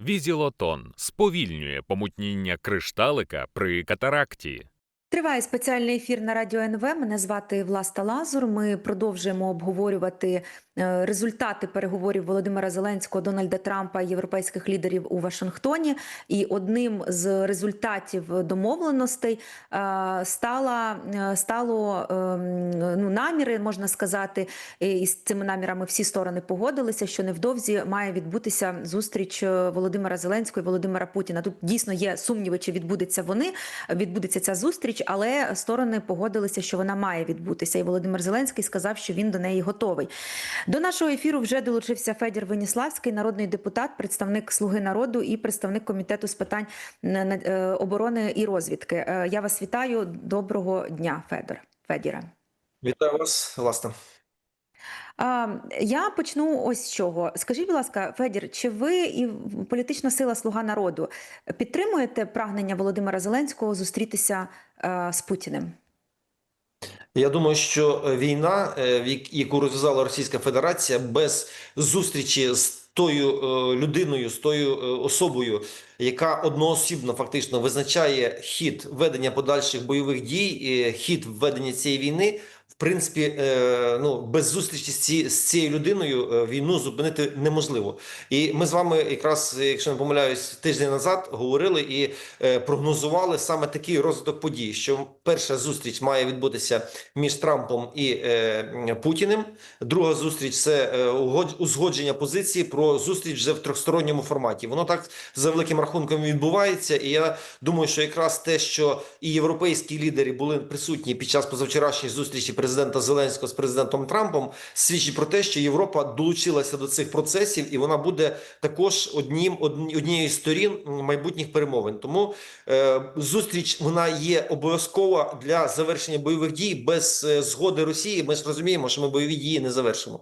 Візілотон сповільнює помутніння кришталика при катаракті. Триває спеціальний ефір на радіо НВ. Мене звати Власта Лазур. Ми продовжуємо обговорювати результати переговорів Володимира Зеленського, Дональда Трампа і європейських лідерів у Вашингтоні. І одним з результатів домовленостей е, стала е, стало ем, ну, наміри, можна сказати, і з цими намірами всі сторони погодилися, що невдовзі має відбутися зустріч е, Володимира Зеленського і Володимира Путіна. Тут дійсно є сумніви, чи відбудеться вони, відбудеться ця зустріч, але сторони погодилися, що вона має відбутися. І Володимир Зеленський сказав, що він до неї готовий. До нашого ефіру вже долучився Федір Веніславський, народний депутат, представник Слуги народу і представник комітету з питань на- е, оборони і розвідки. Е, Я вас вітаю. Доброго дня, Федор. Федіре. Вітаю вас, власне. Я почну ось з чого. Скажіть, будь ласка, Федір, чи ви і політична сила Слуга народу підтримуєте прагнення Володимира Зеленського зустрітися е, з Путіним? Я думаю, що е, війна, е, яку розв'язала Російська Федерація, без зустрічі з тою е, людиною, з тою особою, яка одноосібно фактично визначає хід ведення подальших бойових дій, хід ведення цієї війни. Принципі, е, ну без зустрічі з, ці, з цією людиною е, війну зупинити неможливо. І ми з вами, якраз, якщо не помиляюсь, тиждень назад говорили і е, прогнозували саме такий розвиток подій, що перша зустріч має відбутися між Трампом і Путіним. Друга зустріч це узгодження позиції про зустріч вже в трьохсторонньому форматі. Воно так за великим рахунком відбувається. І я думаю, що якраз те, що і європейські лідери були присутні під час позавчорашньої зустрічі президента Зеленського з президентом Трампом, свідчить про те, що Європа долучилася до цих процесів, і вона буде також однім одні- однією з сторін майбутніх перемовин. Тому е, зустріч вона є обов'язкова для завершення бойових дій без е, згоди Росії. Ми ж розуміємо, що ми бойові дії не завершимо.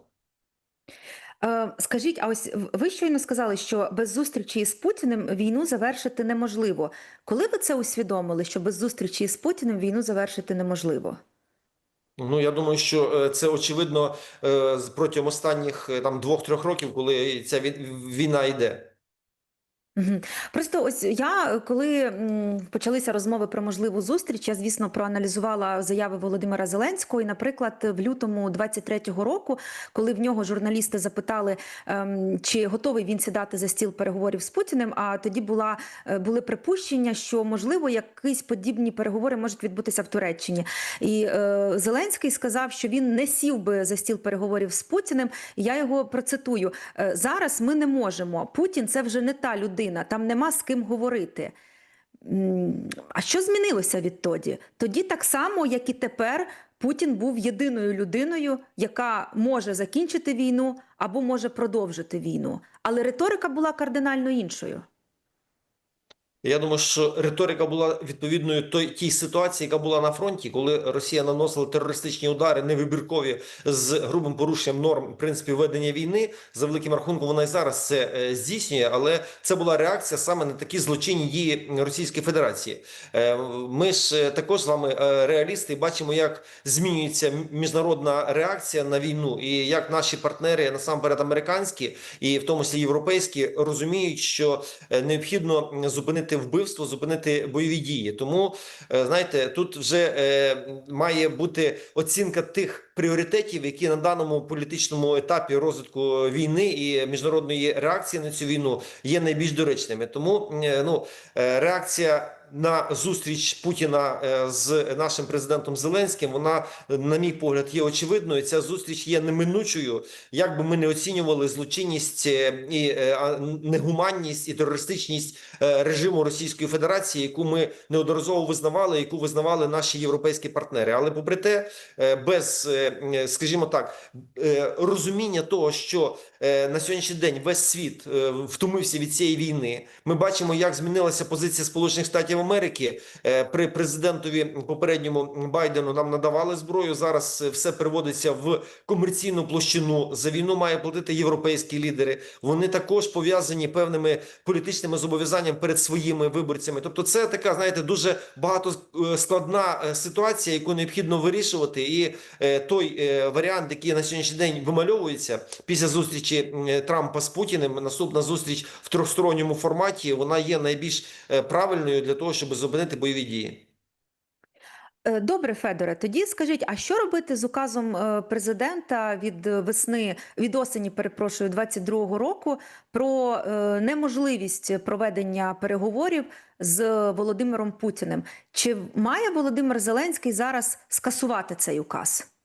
Е, Скажіть, а ось ви щойно сказали, що без зустрічі з Путіним війну завершити неможливо. Коли ви це усвідомили, що без зустрічі з Путіним війну завершити неможливо? Ну я думаю, що е, це очевидно е, протягом останніх е, там двох-трьох років, коли ця вій- війна йде. Просто ось я, коли почалися розмови про можливу зустріч, я, звісно, проаналізувала заяви Володимира Зеленського. І, наприклад, в лютому 23-го року, коли в нього журналісти запитали, ем, чи готовий він сідати за стіл переговорів з Путіним, а тоді була, е, були припущення, що, можливо, якісь подібні переговори можуть відбутися в Туреччині. І е, Зеленський сказав, що він не сів би за стіл переговорів з Путіним. Я його процитую: «Е, зараз ми не можемо. Путін це вже не та людина, там нема з ким говорити. А що змінилося відтоді? Тоді так само, як і тепер, Путін був єдиною людиною, яка може закінчити війну або може продовжити війну. Але риторика була кардинально іншою. Я думаю, що риторика була відповідною той тій ситуації, яка була на фронті, коли Росія наносила терористичні удари невибіркові з грубим порушенням норм в принципі ведення війни. За великим рахунком вона і зараз це е, здійснює, але це була реакція саме на такі злочинні дії Російської Федерації. Е, Ми ж е, також з вами реалісти бачимо, як змінюється міжнародна реакція на війну, і як наші партнери, насамперед американські, і в тому числі європейські, розуміють, що необхідно м, зупинити вбивство, зупинити бойові дії. Тому е, знаєте, тут вже е, має бути оцінка тих пріоритетів, які на даному політичному етапі розвитку війни і міжнародної реакції на цю війну є найбільш доречними. Тому е, ну реакція. На зустріч Путіна е, з нашим президентом Зеленським, вона, на мій погляд, є очевидною. Ця зустріч є неминучою. Як би ми не оцінювали злочинність е, і е, негуманність і терористичність режиму Російської Федерації, яку ми неодноразово визнавали, яку визнавали наші європейські партнери. Але попри те, без, скажімо так, розуміння того, що на сьогоднішній день весь світ втомився від цієї війни. Ми бачимо, як змінилася позиція Сполучених Штатів Штатів Америки е, при президентові попередньому Байдену нам надавали зброю. Зараз все переводиться в комерційну площину. За війну має платити європейські лідери. Вони також пов'язані певними політичними зобов'язаннями перед своїми виборцями. Тобто, це така, знаєте, дуже багато е, складна е, ситуація, яку необхідно вирішувати. І той варіант, який на сьогоднішній день вимальовується після зустрічі Трампа з Путіним, наступна зустріч в трьохсторонньому форматі, вона є найбільш правильною для того, щоб зупинити бойові дії. Е, Добре, Федоре. Тоді скажіть, а що робити з указом е, президента від весни, від осені, перепрошую, 22-го року про е, неможливість проведення переговорів з Володимиром Путіним? Чи має Володимир Зеленський зараз скасувати цей указ?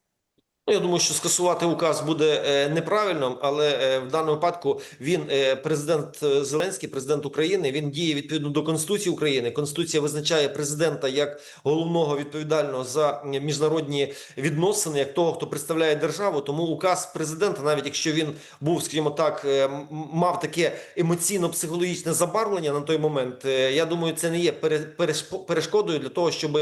Ну, я думаю, що скасувати указ буде е, неправильно, але е, в даному випадку він е, президент Зеленський, президент України. Він діє відповідно до Конституції України. Конституція визначає президента як головного відповідального за міжнародні відносини, як того, хто представляє державу. Тому указ президента, навіть якщо він був, скажімо так, мав таке емоційно-психологічне забарвлення на той момент. Я думаю, це не є пере- перешкодою для того, щоб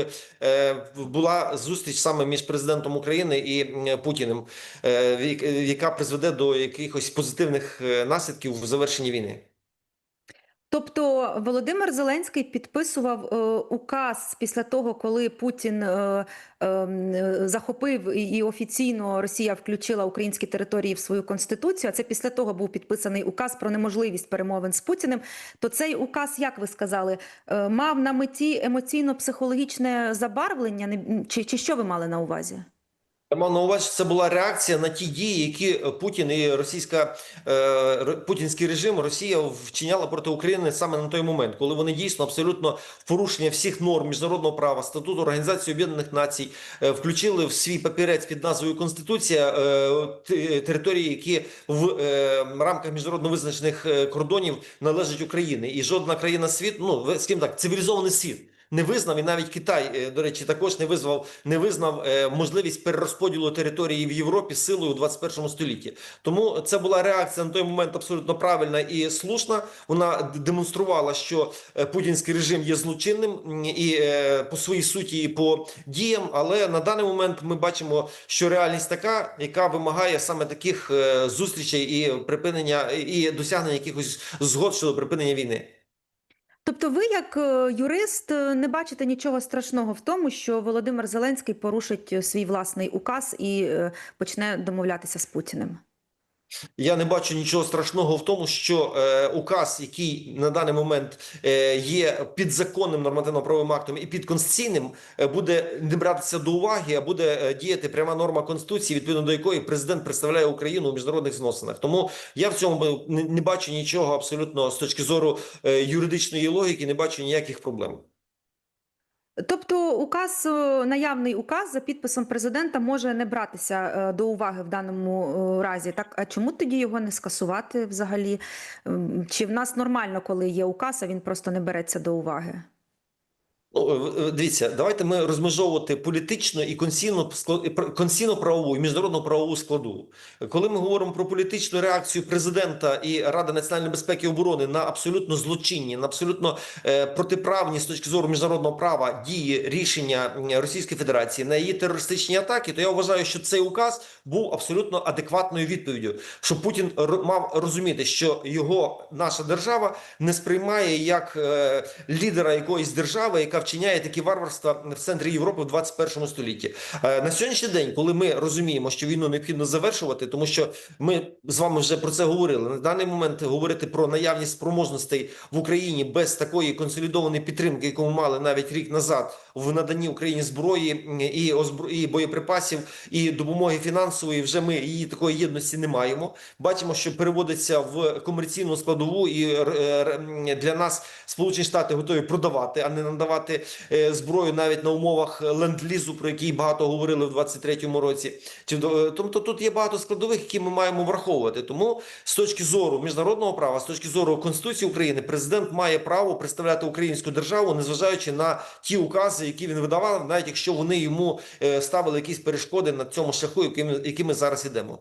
була зустріч саме між президентом України і Путіним, е, яка призведе до якихось позитивних е, наслідків в завершенні війни. Тобто Володимир Зеленський підписував е, указ після того, коли Путін е, е, захопив і, і офіційно Росія включила українські території в свою конституцію. А це після того був підписаний указ про неможливість перемовин з Путіним. То цей указ, як ви сказали, е, мав на меті емоційно-психологічне забарвлення, чи, чи що ви мали на увазі? Я мав на увазі, що це була реакція на ті дії, які е, Путін і російська е, путінський режим Росія вчиняла проти України саме на той момент, коли вони дійсно абсолютно в порушення всіх норм міжнародного права, статуту Організації Об'єднаних Націй е, включили в свій папірець під назвою Конституція території, які в рамках міжнародно визначених кордонів належать Україні, і жодна країна світу, ну скажімо так, цивілізований світ. Не визнав і навіть Китай, е, до речі, також не визвав, не визнав е, можливість перерозподілу території в Європі силою у 21 столітті. Тому це була реакція на той момент абсолютно правильна і слушна. Вона демонструвала, що е, путінський режим є злочинним і по своїй суті, і по діям. Але на даний момент ми бачимо, що реальність така, яка вимагає саме таких зустрічей і припинення і досягнення якихось згод щодо припинення війни. Тобто, ви, як е, юрист, е, не бачите нічого страшного в тому, що Володимир Зеленський порушить е, свій власний указ і почне домовлятися з Путіним? Я не бачу нічого страшного в тому, що е, указ, який на даний момент е, є підзаконним нормативно-правовим актом і підконституційним, е, буде не братися до уваги, а буде е, діяти пряма норма конституції, відповідно до якої президент представляє Україну у міжнародних зносинах. Тому я в цьому не, не бачу нічого абсолютно з точки зору е, юридичної логіки, не бачу ніяких проблем. Тобто, указ, е, наявний указ за підписом президента може не братися е, до уваги в даному е, разі. Так, а чому тоді його не скасувати взагалі? Ем, Чи в нас нормально, коли є указ, а він просто не береться до уваги? Ну, е, е, дивіться, давайте ми розмежовувати політичну і конституційно склад- і пр- конституційно-правову і міжнародно-правову складу. Коли ми говоримо про політичну реакцію президента і Ради національної безпеки і оборони на абсолютно злочинні, на абсолютно е, протиправні з точки зору міжнародного права дії рішення Російської Федерації на її терористичні атаки, то я вважаю, що цей указ був абсолютно адекватною відповіддю. Що Путін мав розуміти, що його наша держава не сприймає як лідера якоїсь держави, яка вчиняє такі варварства в центрі Європи в 21 столітті. Е, на сьогоднішній день, коли ми розуміємо, що війну необхідно завершувати, тому що ми з вами вже про це говорили. На даний момент говорити про наявність спроможностей в Україні без такої консолідованої підтримки, яку ми мали навіть рік назад в наданні Україні зброї і озбро... і боєприпасів, і допомоги фінансової, вже ми її такої єдності не маємо. Бачимо, що переводиться в комерційну складову, і е, для нас Сполучені Штати готові продавати, а не надавати е, зброю навіть на умовах ленд-лізу, про який багато говорили в 23-му році. Чи тобто тут є багато складових, які ми маємо враховувати. Тому з точки зору міжнародного права, з точки зору Конституції України, президент має право представляти українську державу, незважаючи на ті укази, які він видавав, навіть якщо вони йому е, ставили якісь перешкоди на цьому шляху, яким, яким ми зараз ідемо.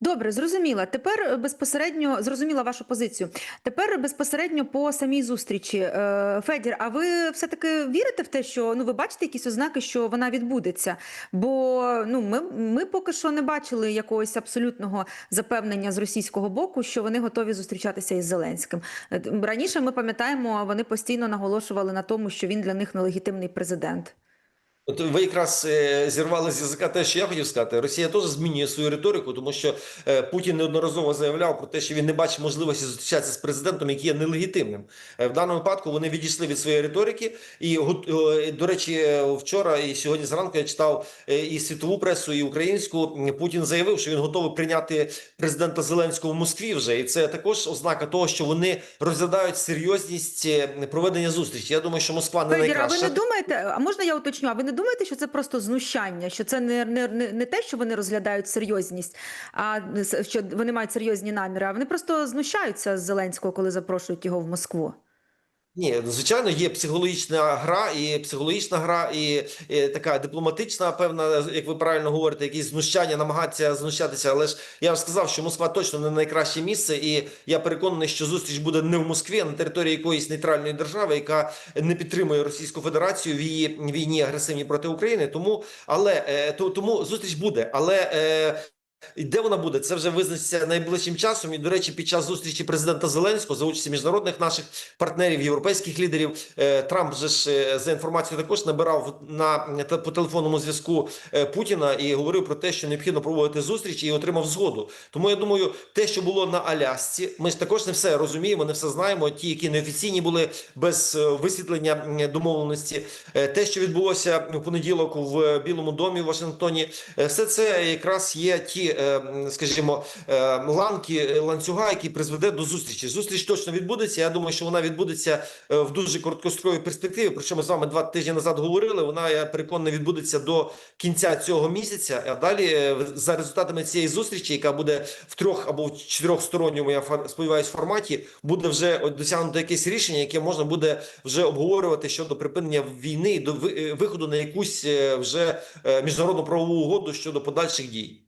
Добре, зрозуміла. Тепер е, безпосередньо зрозуміла вашу позицію. Тепер безпосередньо по самій зустрічі. Е, Федір, а ви все-таки вірите в те, що ну ви бачите якісь ознаки, що вона відбудеться? Бо ну ми, ми поки що не бачили якогось абсолютного запевнення з російського боку, що вони готові зустрічатися із Зеленським. Е, Раніше ми пам'ятаємо, вони постійно наголошували на тому, що він для них нелегітимний президент. От ви якраз е, зірвали з язика те, що я хотів сказати. Росія теж змінює свою риторику, тому що е, Путін неодноразово заявляв про те, що він не бачить можливості зустрічатися з президентом, який є нелегітимним. Е, В даному випадку вони відійшли від своєї риторики. І до речі, вчора і сьогодні зранку я читав і світову пресу, і українську. Путін заявив, що він готовий прийняти президента Зеленського в Москві вже, і це також ознака того, що вони розглядають серйозність проведення зустрічі. Я думаю, що Москва не Федір, а ви не думаєте, а можна я уточню? А ви не думаєте, що це просто знущання? Що це не, не, не, те, що вони розглядають серйозність, а що вони мають серйозні наміри, а вони просто знущаються з Зеленського, коли запрошують його в Москву? Ні, звичайно, є психологічна гра, і психологічна гра, і, і така дипломатична, певна, як ви правильно говорите, якісь знущання, намагатися знущатися. Але ж я вже сказав, що Москва точно не найкраще місце, і я переконаний, що зустріч буде не в Москві, а на території якоїсь нейтральної держави, яка не підтримує Російську Федерацію в її війні агресивній проти України. Тому, але е, то, тому зустріч буде, але. Е, і де вона буде? Це вже визначиться найближчим часом. І до речі, під час зустрічі президента Зеленського за участі міжнародних наших партнерів, європейських лідерів, е, Трамп же ж е, за інформацією також набирав на те- по телефонному зв'язку е, Путіна і говорив про те, що необхідно проводити зустріч і отримав згоду. Тому я думаю, те, що було на Алясці, ми ж також не все розуміємо, не все знаємо. Ті, які неофіційні були без е, висвітлення домовленості, Е, те, що відбулося в понеділок в Білому домі в Вашингтоні, е, все це якраз є ті, е, скажімо, е, ланки е, ланцюга, які призведе до зустрічі. Зустріч точно відбудеться. Я думаю, що вона відбудеться в дуже короткостроковій перспективі. Про ми з вами два тижні назад говорили. Вона я переконаний відбудеться до кінця цього місяця. А далі за результатами цієї зустрічі, яка буде в трьох або в чотирьохсторонньому, я сподіваюся, форматі, буде вже досягнуто якесь рішення, яке можна буде вже обговорювати щодо припинення війни до виходу на якусь вже міжнародну правову угоду щодо подальших дій.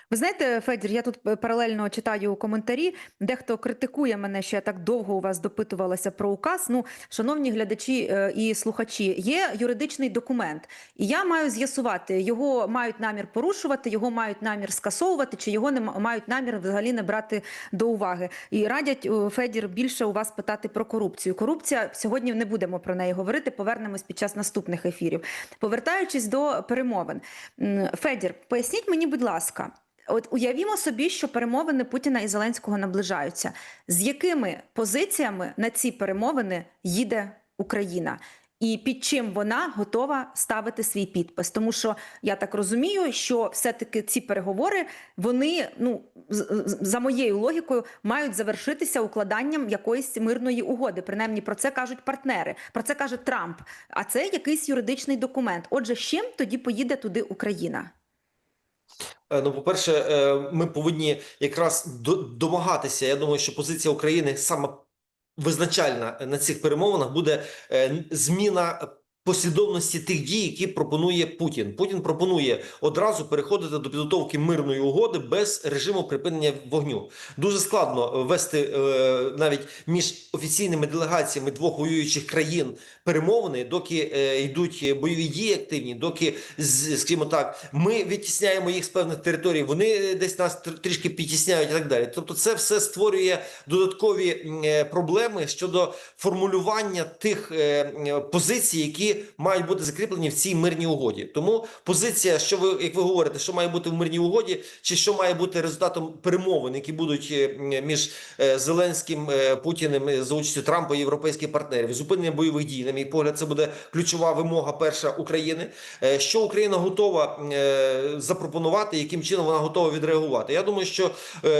Ви знаєте, Федір, я тут е, паралельно читаю коментарі. Дехто критикує мене, що я так довго у вас допитувалася про указ. Ну, шановні глядачі е, і слухачі, є юридичний документ, і я маю з'ясувати, його мають намір порушувати, його мають намір скасовувати, чи його не мають намір взагалі не брати до уваги. І радять е, Федір більше у вас питати про корупцію. Корупція сьогодні не будемо про неї говорити. Повернемось під час наступних ефірів. Повертаючись до перемовин, Федір, поясніть мені, будь ласка. От уявімо собі, що перемовини Путіна і Зеленського наближаються. З якими позиціями на ці перемовини їде Україна? І під чим вона готова ставити свій підпис? Тому що я так розумію, що все-таки ці переговори вони, ну за моєю логікою, мають завершитися укладанням якоїсь мирної угоди. Принаймні про це кажуть партнери, про це каже Трамп. А це якийсь юридичний документ. Отже, з чим тоді поїде туди Україна? Е, Ну, по-перше, е, ми повинні якраз до- домагатися. Я думаю, що позиція України саме визначальна на цих перемовинах буде е, зміна послідовності тих дій, які пропонує Путін. Путін пропонує одразу переходити до підготовки мирної угоди без режиму припинення вогню. Дуже складно вести е, навіть між офіційними делегаціями двох воюючих країн перемовини, доки е, йдуть бойові дії активні, доки скажімо так, ми відтісняємо їх з певних територій, вони десь нас тр- трішки підтісняють і так далі. Тобто, це все створює додаткові е, проблеми щодо формулювання тих е, позицій, які мають бути закріплені в цій мирній угоді. Тому позиція, що ви як ви говорите, що має бути в мирній угоді, чи що має бути результатом перемовин, які будуть е, між е, Зеленським е, Путіним за участю Трампа і європейських партнерів, зупинення бойових дій. На мій погляд, це буде ключова вимога перша України. Що Україна готова запропонувати, яким чином вона готова відреагувати? Я думаю, що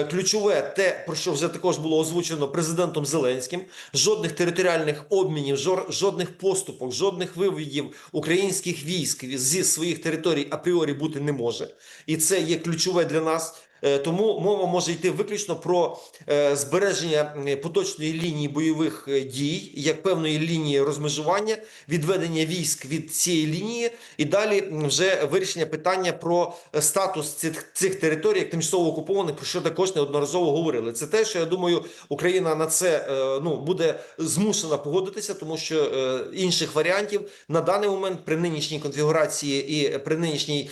ключове те, про що вже також було озвучено президентом Зеленським, жодних територіальних обмінів, жодних поступок, жодних вивідів українських військ зі своїх територій апріорі бути не може, і це є ключове для нас. Е, Тому мова може йти виключно про е, збереження поточної лінії бойових е, дій, як певної лінії розмежування, відведення військ від цієї лінії, і далі вже вирішення питання про статус цих, цих територій, як тимчасово окупованих, про що також неодноразово говорили. Це те, що я думаю, Україна на це ну буде змушена погодитися, тому що інших варіантів на даний момент при нинішній конфігурації і при нинішній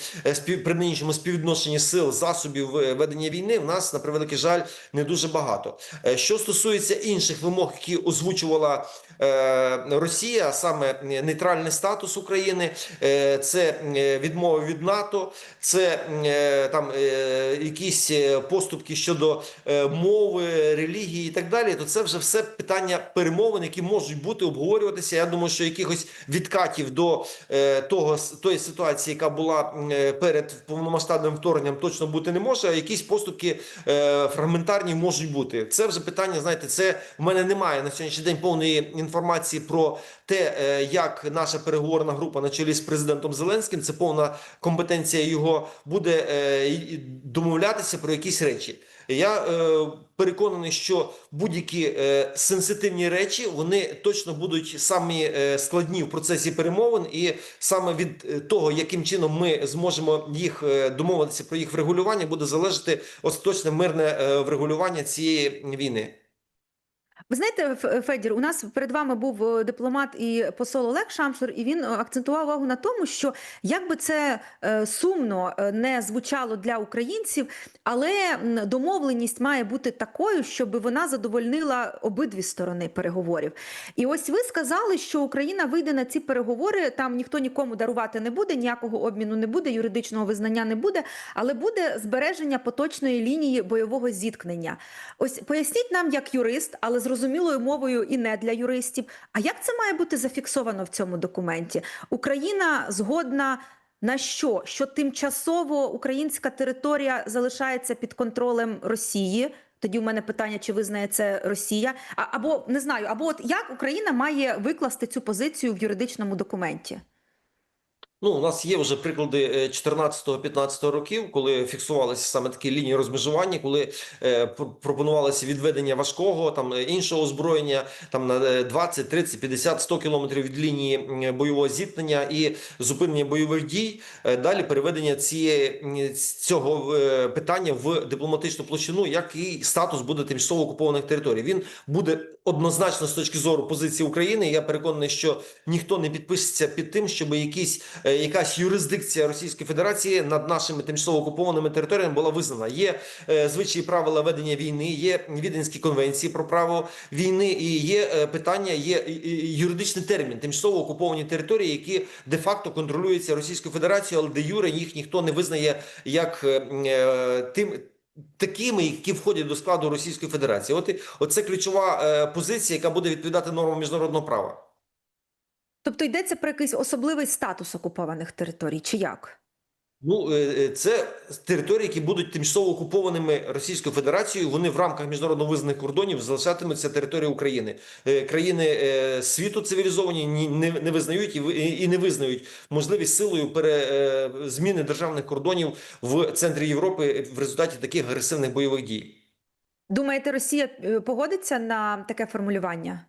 при нинішньому співвідношенні сил засобів ведення війни в нас на превеликий жаль не дуже багато. Е, Що стосується інших вимог, які озвучувала е, Росія, саме е, нейтральний статус України, це відмова від НАТО, це там якісь поступки щодо мови, релігії і так далі, то це вже все питання перемовин, які можуть бути обговорюватися. Я думаю, що якихось відкатів до того тої ситуації, яка була перед повномасштабним вторгненням, точно бути не може. Якісь поступки е, фрагментарні можуть бути. Це вже питання. Знаєте, це в мене немає на сьогоднішній день повної інформації про те, е, як наша переговорна група на чолі з президентом Зеленським, це повна компетенція його буде е, домовлятися про якісь речі. Я е, переконаний, що будь-які е, сенситивні речі вони точно будуть самі е, складні в процесі перемовин, і саме від е, того, яким чином ми зможемо їх е, домовитися про їх врегулювання, буде залежати остаточне мирне е, врегулювання цієї війни. Ви знаєте, Федір, у нас перед вами був е, дипломат і посол Олег Шамшур, і він е, акцентував увагу на тому, що як би це е, сумно не звучало для українців, але домовленість має бути такою, щоб вона задовольнила обидві сторони переговорів. І ось ви сказали, що Україна вийде на ці переговори. Там ніхто нікому дарувати не буде, ніякого обміну не буде, юридичного визнання не буде, але буде збереження поточної лінії бойового зіткнення. Ось поясніть нам, як юрист, але зрозумілою мовою і не для юристів. А як це має бути зафіксовано в цьому документі? Україна згодна. На що? Що тимчасово українська територія залишається під контролем Росії? Тоді у мене питання, чи визнає це Росія? А, або не знаю, або от як Україна має викласти цю позицію в юридичному документі? Ну, у нас є вже приклади е, 14-15 років, коли фіксувалися саме такі лінії розмежування, коли е, пропонувалося відведення важкого там е, іншого озброєння там на е, 20, 30, 50, 100 кілометрів від лінії бойового зіткнення і зупинення бойових дій. Е, Далі переведення цієї цього е, питання в дипломатичну площину, як статус буде тимчасово окупованих територій. Він буде однозначно з точки зору позиції України. Я переконаний, що ніхто не підпишеться під тим, щоб якісь е, якась юрисдикція Російської Федерації над нашими тимчасово окупованими територіями була визнана. Є е, звичаї правила ведення війни, є віденські конвенції про право війни, і є е, питання, є юридичний термін тимчасово окуповані території, які де-факто контролюються Російською Федерацією, але де юре їх ніхто не визнає як е, е, тим. Такими, які входять до складу Російської Федерації, от і- оце ключова е, позиція, яка буде відповідати нормам міжнародного права. Тобто йдеться про якийсь особливий статус окупованих територій, чи як? Ну, е, е, це території, які будуть тимчасово окупованими Російською Федерацією. Вони в рамках міжнародно визнаних кордонів залишатимуться територією України. Е, Країни світу цивілізовані не, визнають і, не визнають можливість силою пере, зміни державних кордонів в центрі Європи в результаті таких агресивних бойових дій. Думаєте, Росія погодиться на таке формулювання?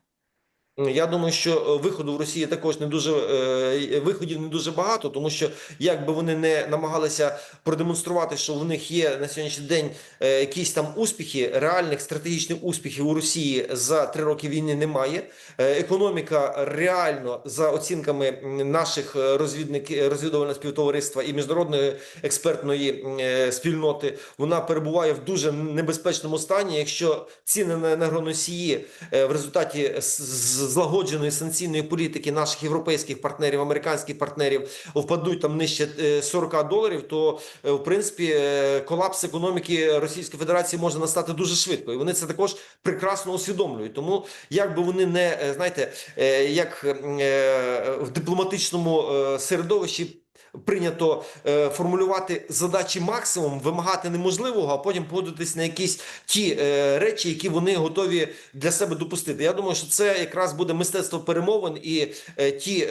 Я думаю, що е, виходу в Росії також не дуже е, виходів не дуже багато, тому що як би вони не намагалися продемонструвати, що в них є на сьогоднішній день е, якісь там успіхи, реальних стратегічних успіхів у Росії за три роки війни немає. Е, Економіка реально за оцінками наших е, розвідників розвідувального співтовариства і міжнародної експертної е, спільноти, вона перебуває в дуже небезпечному стані. Якщо ціни на енергоносії е, в результаті з- злагодженої санкційної політики наших європейських партнерів, американських партнерів впадуть там нижче е, 40 доларів, то е, в принципі е, колапс економіки Російської Федерації може настати дуже швидко, і вони це також прекрасно усвідомлюють. Тому як би вони не е, знаєте, е, як е, в дипломатичному е, середовищі. Прийнято е, формулювати задачі максимум, вимагати неможливого, а потім погодитись на якісь ті е, речі, які вони готові для себе допустити. Я думаю, що це якраз буде мистецтво перемовин і е, ті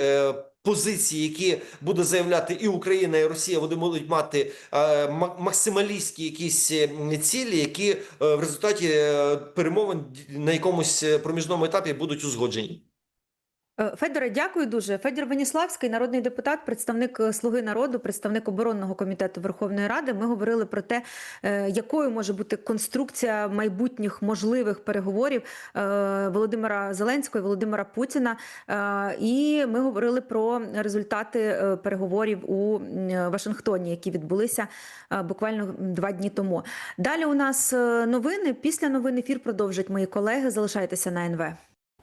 позиції, які буде заявляти і Україна, і Росія, вони будуть мати максималістські якісь цілі, які в результаті перемовин на якомусь проміжному етапі будуть узгоджені. Е, Федоре, дякую дуже. Федір Веніславський, народний депутат, представник е, Слуги народу, представник оборонного комітету Верховної Ради. Ми говорили про те, е, якою може бути конструкція майбутніх можливих переговорів Володимира Зеленського і Володимира Путіна. І ми говорили про результати переговорів у Вашингтоні, які відбулися буквально два дні тому. Далі у нас новини. Після новин ефір продовжать мої колеги. Залишайтеся на НВ.